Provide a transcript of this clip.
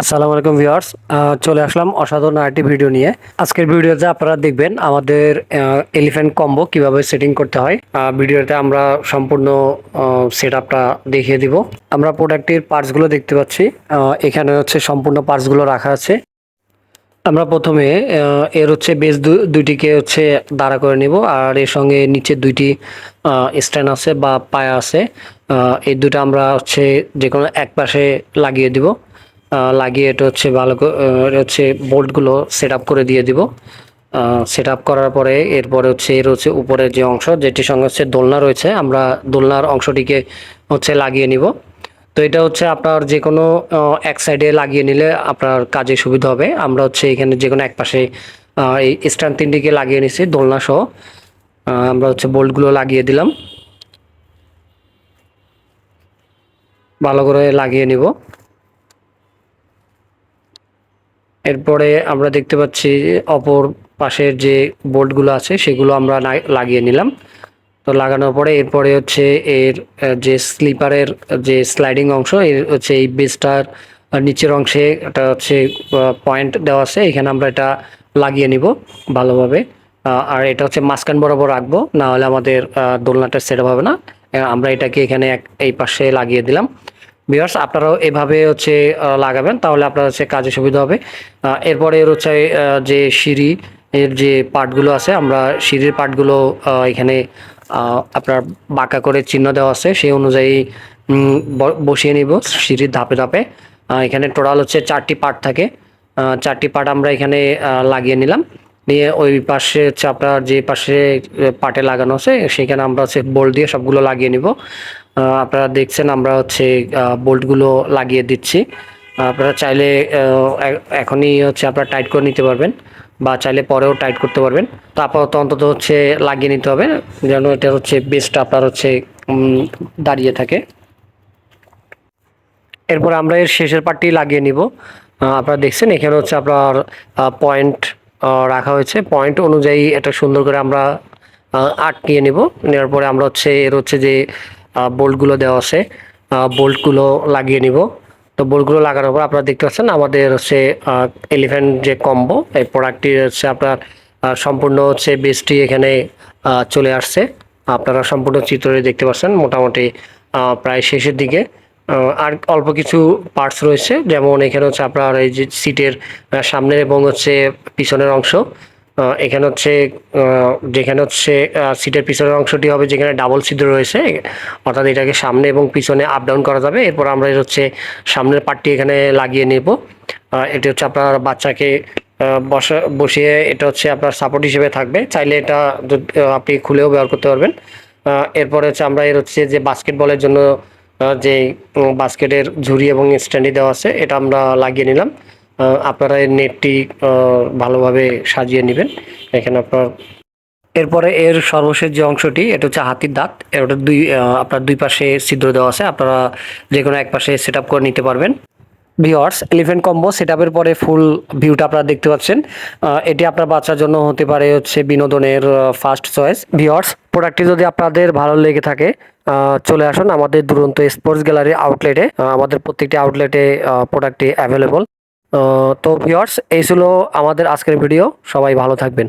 আসসালামু আলাইকুম ভিউয়ার্স। চলে আসলাম অসাধারণ আরেকটি ভিডিও নিয়ে। আজকের ভিডিওতে আপনারা দেখবেন আমাদের এলিফ্যান্ট কম্বো কীভাবে সেটিং করতে হয়। ভিডিওতে আমরা সম্পূর্ণ সেট আপটা দেখিয়ে দিব। আমরা প্রোডাক্টের পার্টসগুলো দেখতে পাচ্ছি। এখানে হচ্ছে সম্পূর্ণ পার্টসগুলো রাখা আছে। আমরা প্রথমে এর হচ্ছে বেস দুইটিকে হচ্ছে দাঁড়া করে নিব। আর এর সঙ্গে নিচে দুইটি স্ট্যান্ড আছে বা পায়া আছে। এই দুটো আমরা হচ্ছে যে কোনো এক পাশে লাগিয়ে দিব। লাগিয়ে এটা হচ্ছে ভালো হচ্ছে বোল্টগুলো সেট আপ করে দিয়ে দিব। সেট আপ করার পরে এরপরে হচ্ছে এর হচ্ছে উপরের যে অংশ, যেটির সঙ্গে হচ্ছে দোলনা রয়েছে, আমরা দোলনার অংশটিকে হচ্ছে লাগিয়ে নিব। তো এটা হচ্ছে আপনার যে কোনো এক সাইডে লাগিয়ে নিলে আপনার কাজে সুবিধা হবে। আমরা হচ্ছে এখানে যে কোনো এক পাশে এই স্ট্যান্ড তিনটিকে লাগিয়ে নিছি, দোলনা সহ। আমরা হচ্ছে বোল্টগুলো লাগিয়ে দিলাম। ভালো করে লাগিয়ে নিব। এরপরে আমরা দেখতে পাচ্ছি অপর পাশের যে বোল্টগুলো আছে, সেগুলো আমরা লাগিয়ে নিলাম। তো লাগানোর পরে এরপরে হচ্ছে এর যে স্লিপারের যে স্লাইডিং অংশ, এর হচ্ছে এই বেসটার নিচের অংশে এটা হচ্ছে পয়েন্ট দেওয়া আছে। এখানে আমরা এটা লাগিয়ে নিব ভালোভাবে। আর এটা হচ্ছে মাঝখান বরাবর রাখব, না হলে আমাদের দোলনাটা সেট হবে না। আমরা এটাকে এখানে এক, এই পাশে লাগিয়ে দিলাম। বিয়ার্স আপনারাও এভাবে হচ্ছে লাগাবেন, তাহলে আপনার হচ্ছে কাজে সুবিধা হবে। এরপরে এর হচ্ছে যে সিঁড়ি, এর যে পার্টগুলো আছে, আমরা সিঁড়ির পার্টগুলো এখানে আপনার বাঁকা করে চিহ্ন দেওয়া আছে, সেই অনুযায়ী বসিয়ে নিব সিঁড়ির ধাপে ধাপে। এখানে টোটাল হচ্ছে চারটি পার্ট থাকে। চারটি পার্ট আমরা এখানে লাগিয়ে নিলাম। নিয়ে ওই পাশে হচ্ছে আপনার যে পাশে পাটে লাগানো আছে, সেখানে আমরা হচ্ছে বোল্ট দিয়ে সবগুলো লাগিয়ে নিব। আপনারা দেখছেন, আমরা হচ্ছে বোল্টগুলো লাগিয়ে দিচ্ছি। আপনারা চাইলে এখনই হচ্ছে আপনারা টাইট করে নিতে পারবেন বা চাইলে পরেও টাইট করতে পারবেন। তো আপাতত অন্তত হচ্ছে লাগিয়ে নিতে হবে, যেন এটা হচ্ছে বেস্টটা আপনার হচ্ছে দাঁড়িয়ে থাকে। এরপর আমরা এর শেষের পার্টটি লাগিয়ে নিব। আপনারা দেখছেন, এখানে হচ্ছে আপনার পয়েন্ট রাখা হয়েছে। পয়েন্ট অনুযায়ী এটা সুন্দর করে আমরা আটকিয়ে নেব। নেওয়ার পরে আমরা হচ্ছে, এর হচ্ছে যে বোল্টগুলো দেওয়া আছে। বোল্টগুলো লাগিয়ে নিব। তো বোল্টগুলো লাগানোর পর আপনারা দেখতে পাচ্ছেন আমাদের হচ্ছে এলিফ্যান্ট যে কম্বো এই প্রোডাক্টটি হচ্ছে আপনার সম্পূর্ণ হচ্ছে বেসটি এখানে চলে আসছে। আপনারা সম্পূর্ণ চিত্রে দেখতে পাচ্ছেন মোটামুটি প্রায় শেষের দিকে। আর অল্প কিছু পার্টস রয়েছে। যেমন এখানে হচ্ছে আপনার এই যে সিটের সামনের এবং হচ্ছে পিছনের অংশ। এখানে হচ্ছে যেখানে হচ্ছে সিটের পিছনের অংশটি হবে যেখানে ডাবল ছিদ্র রয়েছে, অর্থাৎ এটাকে সামনে এবং পিছনে আপ ডাউন করা যাবে। এরপর আমরা হচ্ছে সামনের পার্টটি এখানে লাগিয়ে নেব। এটি হচ্ছে আপনার বাচ্চাকে বসা, বসিয়ে এটা হচ্ছে আপনার সাপোর্ট হিসেবে থাকবে। চাইলে এটা আপনি খুলেও ব্যবহার করতে পারবেন। এরপরে হচ্ছে আমরা এর হচ্ছে যে বাস্কেটবলের জন্য যে বাস্কেটের ঝুড়ি এবং স্ট্যান্ডি দেওয়া আছে, এটা আমরা লাগিয়ে নিলাম। আপনারা এই নেটটি ভালোভাবে সাজিয়ে নেবেন। এখানে আপনার, এরপরে এর সর্বশেষ যে অংশটি, এটা হচ্ছে হাতির দাঁত। এর ওটা দুই আপনার দুই পাশে ছিদ্র দেওয়া আছে। আপনারা যে কোনো এক পাশে সেট করে নিতে পারবেন। ভিওয়ার্স এলিফেন্ট কম্বো সেট পরে ফুল ভিউটা আপনারা দেখতে পাচ্ছেন। এটি আপনার বাচ্চার জন্য হতে পারে হচ্ছে বিনোদনের ফার্স্ট চয়েস ভিওয়ার্স প্রোডাক্টটি যদি আপনাদের ভালো লেগে থাকে চলে আসুন আমাদের দুরন্ত স্পোর্টস গ্যালারি আউটলেটে আমাদের প্রত্যেকটি আউটলেটে প্রোডাক্টটি অ্যাভেলেবল তো ভিওয়ার্স এই ছিল আমাদের আজকের ভিডিও সবাই ভালো থাকবেন।